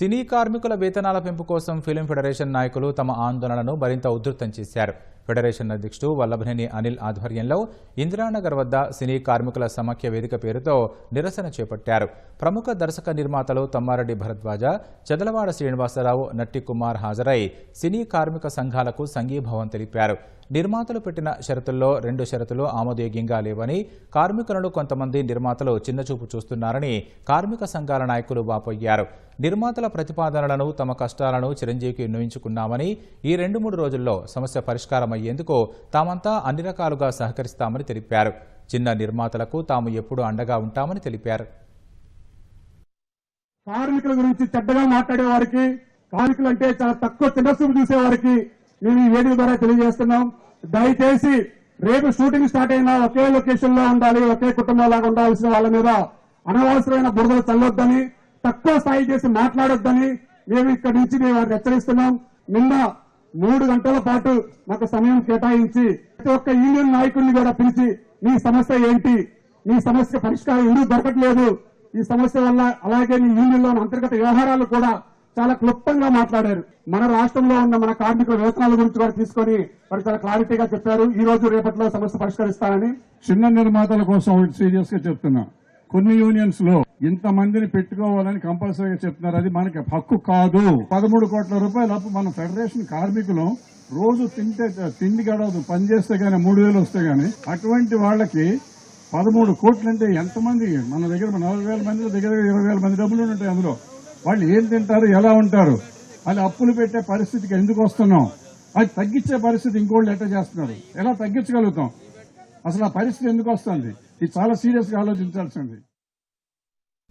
సినీ కార్మికుల వేతనాల పెంపు కోసం ఫిలిం ఫెడరేషన్ నాయకులు తమ ఆందోళనను మరింత ఉధృతం చేశారు. ఫెడరేషన్ అధ్యక్షుడు వల్లభనేని అనిల్ ఆధ్వర్యంలో ఇందిరానగర్ వద్ద సినీ కార్మికుల సమాఖ్య వేదిక పేరుతో నిరసన చేపట్టారు. ప్రముఖ దర్శక నిర్మాతలు తమ్మారెడ్డి భరద్వాజ చదలవాడ శ్రీనివాసరావు నట్టి కుమార్ హాజరై సినీ కార్మిక సంఘాలకు సంఘీభావం తెలిపారు. నిర్మాతలు పెట్టిన షరతుల్లో రెండు షరతులు ఆమోదయోగ్యంగా లేవని కార్మికులను కొంతమంది నిర్మాతలు చిన్నచూపు చూస్తున్నారని కార్మిక సంఘాల నాయకులు వాపోయారు. నిర్మాతల ప్రతిపాదనలను తమ కష్టాలను చిరంజీవికి విన్నవించుకున్నామని ఈ రెండు మూడు రోజుల్లో సమస్య పరిష్కారమయ్యేందుకు తామంతా అన్ని రకాలుగా సహకరిస్తామని తెలిపారు. చిన్న నిర్మాతలకు తాము ఎప్పుడూ అండగా ఉంటామని తెలిపారు. కార్మికుల గురించి చెడ్డగా మాట్లాడే వారికి కార్మికులు అంటే చాలా తక్కువ చిన్నసూపు చూసే వారికి మేము ఈ వేదిక ద్వారా తెలియజేస్తున్నాం. దయచేసి రేపు షూటింగ్ స్టార్ట్ అయినా ఒకే లొకేషన్లో ఉండాలి ఒకే కుటుంబంలాగా ఉండాల్సిన వాళ్ళ మీద అనవసరమైన బురదలు చల్లొద్దని తక్కువ స్థాయి చేసి మాట్లాడొద్దని మేము ఇక్కడి నుంచి మేము వారిని హెచ్చరిస్తున్నాం. నిన్న మూడు గంటల పాటు మాకు సమయం కేటాయించి ప్రతి ఒక్క యూనియన్ నాయకుడిని కూడా పిలిచి మీ సమస్య ఏంటి? మీ సమస్య పరిష్కారం ఎందుకు దొరకట్లేదు? ఈ సమస్య వల్ల అలాగే మీ యూనియన్లోని అంతర్గత వ్యవహారాలు కూడా చాలా క్లుప్తంగా మాట్లాడారు. మన రాష్ట్రంలో ఉన్న మన కార్మికుల వేతనాల గురించి వారు తీసుకొని వారు చాలా క్లారిటీగా చెప్పారు. ఈ రోజు రేపట్లో సమస్య పరిష్కరిస్తారని. చిన్న నిర్మాతల కోసం సీరియస్గా చెప్తున్నా. కొన్ని యూనియన్స్లో ఇంత మందిని పెట్టుకోవాలని కంపల్సరీగా చెప్తున్నారు. అది మనకి హక్కు కాదు. పదమూడు కోట్ల రూపాయలు అప్పు మన ఫెడరేషన్ కార్మికులు రోజు తింటే తిండి గడవదు. పని చేస్తే గానీ మూడు వేలు వస్తే గానీ అటువంటి వాళ్ళకి పదమూడు కోట్లు అంటే ఎంతమంది? మన దగ్గర నలభై వేల మంది దగ్గర ఇరవై వేల మంది డబ్బులు ఉంటాయి అందులో. వాళ్ళు ఏం తింటారు ఎలా ఉంటారు? అది అప్పులు పెట్టే పరిస్థితికి ఎందుకు వస్తున్నాం? అది తగ్గించే పరిస్థితి ఇంకోళ్ళు ఎట్లా చేస్తున్నారు? ఎలా తగ్గించగలుగుతాం? అసలు ఆ పరిస్థితి ఎందుకు వస్తుంది? ఇది చాలా సీరియస్గా ఆలోచించాల్సింది.